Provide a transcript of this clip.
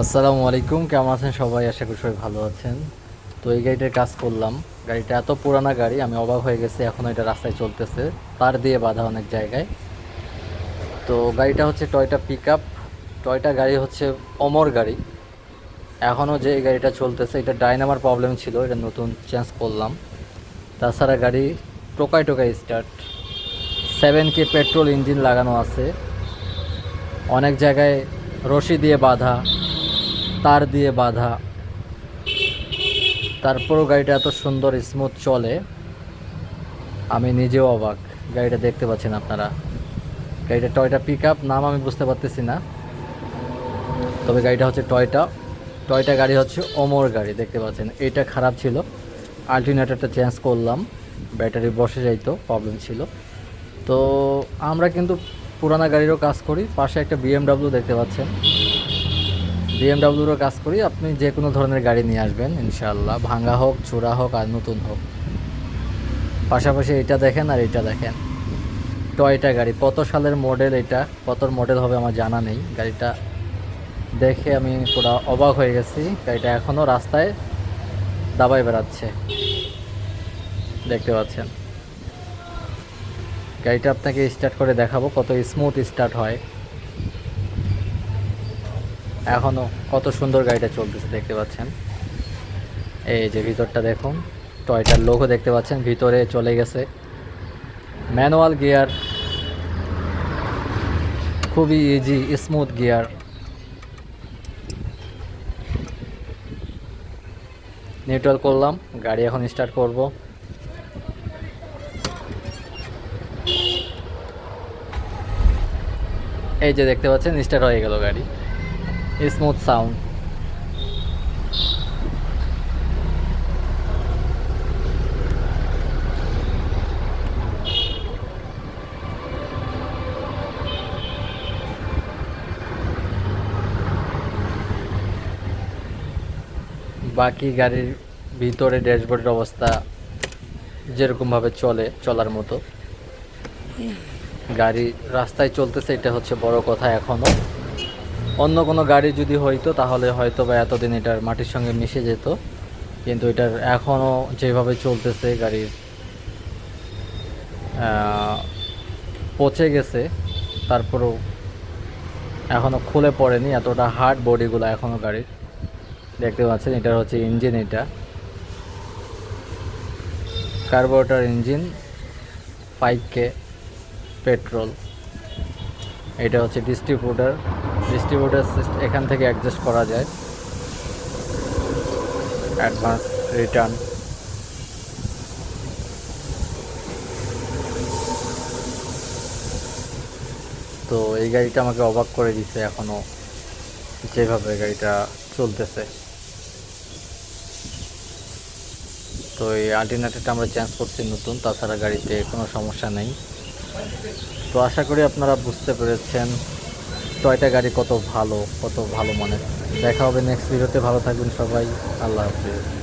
আসসালামু আলাইকুম, কেমন আছেন সবাই? আশা করি সবাই ভালো আছেন। তো এই গাড়িটার কাজ করলাম। গাড়িটা এত পুরানা গাড়ি, আমি অবাক হয়ে গেছি এখনও এটা রাস্তায় চলতেছে। তার দিয়ে বাধা অনেক জায়গায়। তো গাড়িটা হচ্ছে টয়টা পিক আপ টয়টা গাড়ি হচ্ছে অমর গাড়ি। এখনও যে এই গাড়িটা চলতেছে, এটা ডাইনামার প্রবলেম ছিল, এটা নতুন চেঞ্জ করলাম। তাছাড়া গাড়ি টোকায় টোকাই start seven K petrol engine লাগানো আছে। অনেক জায়গায় রশি দিয়ে বাঁধা। তার দিয়ে বাঁধা। তারপরও গাড়িটা এত সুন্দর স্মুথ চলে। আমি নিজেও অবাক। গাড়িটা দেখতে পাচ্ছেন আপনারা। গাড়িটা টয়টা পিক আপ নাম আমি বুঝতে পারতেছি না। তবে গাড়িটা হচ্ছে টয়টা। টয়টা গাড়ি হচ্ছে অমর গাড়ি, দেখতে পাচ্ছেন। এটা খারাপ ছিল। আলটিনেটারটা চেঞ্জ করলাম। ব্যাটারি বসে যাইতো প্রবলেম ছিল। তো আমরা কিন্তু পুরানা গাড়িরও কাজ করি। পাশে একটা বিএমডাব্লিউ দেখতে পাচ্ছেন। বিএমডাব্লিউরও কাজ করি, আপনি যে কোনো ধরনের গাড়ি নিয়ে আসবেন, ইনশাআল্লাহ। ভাঙা হোক চূড়া হোক, আর নতুন হোক। পাশাপাশি এটা দেখেন আর এটা দেখেন। টয়টা গাড়ি, কত সালের মডেল এটা কত মডেল হবে আমার জানা নেই। গাড়িটা দেখে আমি পুরো অবাক হয়ে গেছি। গাড়িটা এখনও রাস্তায় দাবাই বেড়াচ্ছে। দেখতে পাচ্ছেন। গাড়িটা আপনাকে স্টার্ট করে দেখাবো কত স্মুথ স্টার্ট হয়। এখনও কত সুন্দর গাড়িটা চলতেছে দেখতে পাচ্ছেন। এই যে ভিতরটা দেখুন, টয়টার লোকও দেখতে পাচ্ছেন, ভিতরে চলে গেছে। ম্যানুয়াল গিয়ার, খুবই ইজি স্মুথ গিয়ার। নিউট্রাল করলাম, গাড়ি এখন স্টার্ট করব। এই যে দেখতে পাচ্ছেন স্টার্ট হয়ে গেল গাড়ি। স্মুথ সাউন্ড বাকি গাড়ির ভিতরে ড্যাশবোর্ডের অবস্থা যেরকমভাবে চলে, চলার মতো। গাড়ি রাস্তায় চলতেছে, এটা হচ্ছে বড় কথা এখনও অন্য কোনো গাড়ি যদি হইতো, তাহলে হয়তো বা এতদিন এটার মাটির সঙ্গে মিশে যেত। কিন্তু এটার এখনও যেভাবে চলতেছে গাড়ির পচে গেছে, তারপরেও এখনও খুলে পড়েনি। এতটা হার্ড বডিগুলো এখনও গাড়ির। দেখতে পাচ্ছেন এটা হচ্ছে ইঞ্জিন এটা। Carburettor engine five K petrol এটা হচ্ছে ডিস্ট্রিবিউটার ডিস্ট্রিবিউটার এখান থেকে অ্যাডজাস্ট করা যায়। অ্যাডভান্স রিটার্ন তো এই গাড়িটা আমাকে অবাক করে দিছে এখনও যেভাবে গাড়িটা চলতেছে। তো এই আল্টিনেটারটা আমরা চেঞ্জ করছি নতুন, তাছাড়া গাড়িতে কোনো সমস্যা নেই। তো আশা করি আপনারা বুঝতে পেরেছেন টয়টা গাড়ি কত ভালো কত ভালো মানে দেখা হবে নেক্সট ভিডিওতে ভালো থাকবেন সবাই। আল্লাহ হাফিজ।